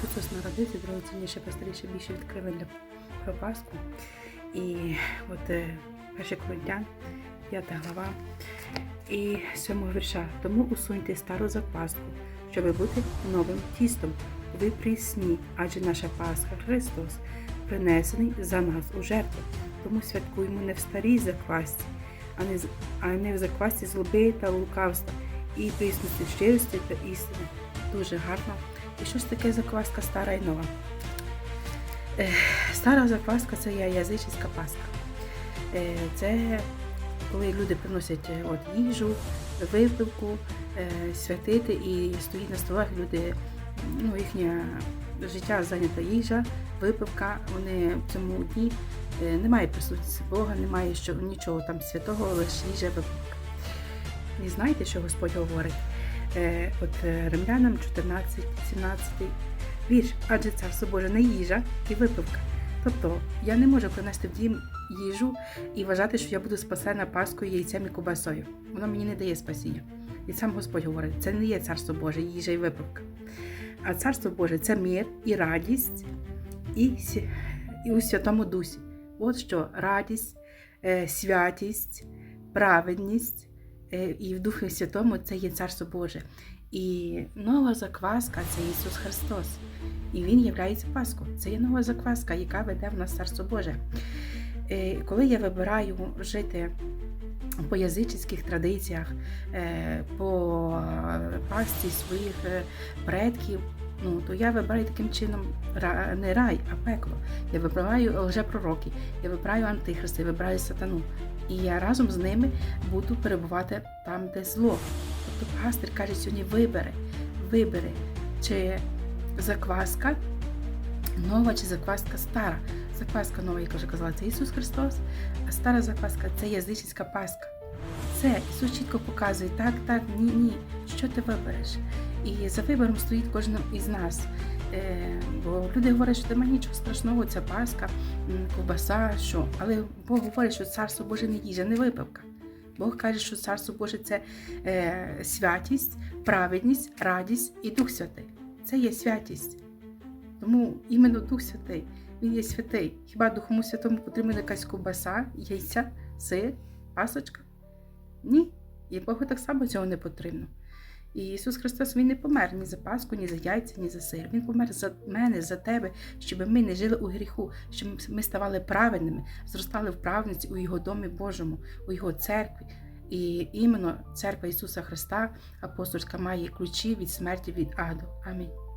Христос народився, дорогоцінніше, пастиріше більше відкрили для про. І от е, перший Коринтян, п'ята глава і сьомого вірша. Тому усуньте стару запаску, щоб бути новим тістом. Ви прісні, адже наша Пасха Христос принесений за нас у жертву. Тому святкуємо не в старій заквасці, а не, а не в заквасці злоби та лукавства, і присності щирості та істини. Дуже гарно. І що ж таке закваска стара і нова? Стара закваска це є язичницька паска. Е, Це коли люди приносять е, от, їжу, випивку, е, святити і стоїть на столах, люди, ну, їхнє життя зайнята їжа, випивка, вони в цьому дні немає присутності Бога, немає нічого там святого, лише їжа, випивка. І знаєте, що Господь говорить? Е, От е, Римлянам 14, 17 вірш, адже царство Боже не їжа і випивка. Тобто я не можу принести в дім їжу і вважати, що я буду спасена паскою, яйцем і кубасою. Воно мені не дає спасіння. І сам Господь говорить, це не є царство Боже, їжа і випивка. А царство Боже це мир і радість і, і у Святому Дусі. От що радість, е, святість, праведність і в Духі Святому це є Царство Боже. І нова закваска це Ісус Христос. І Він є Паскою. Це є нова закваска, яка веде в нас Царство Боже. Е, Коли я вибираю жити по язичницьких традиціях, е, по пасті своїх е, предків, ну, то я вибираю таким чином не рай, а пекло. Я вибираю лжепророків, я вибираю антихриста, я вибираю сатану. І я разом з ними буду перебувати там, де зло. Тобто пастир каже сьогодні вибери, вибери, чи закваска нова, чи закваска стара. Закваска нова, як вже казала, це Ісус Христос, а стара закваска це язичницька паска. Це Ісус чітко показує, так, так, ні, ні, що ти вибереш. І за вибором стоїть кожен із нас. Е, бо люди говорять, що немає нічого страшного, це паска, ковбаса, що. Але Бог говорить, що царство Боже не їжа, не випивка. Бог каже, що царство Боже це е, святість, праведність, радість і Дух Святий. Це є святість. Тому іменно Дух Святий, Він є святий. Хіба Духому Святому потрібна якась ковбаса, яйця, сир, пасочка? Ні. І Богу так само цього не потрібно. І Ісус Христос Він не помер ні за Пасху, ні за яйця, ні за сир. Він помер за мене, за тебе, щоб ми не жили у гріху, щоб ми ставали праведними, зростали в правниці у Його домі Божому, у Його церкві. І іменно церква Ісуса Христа, апостольська, має ключі від смерті від аду. Амінь.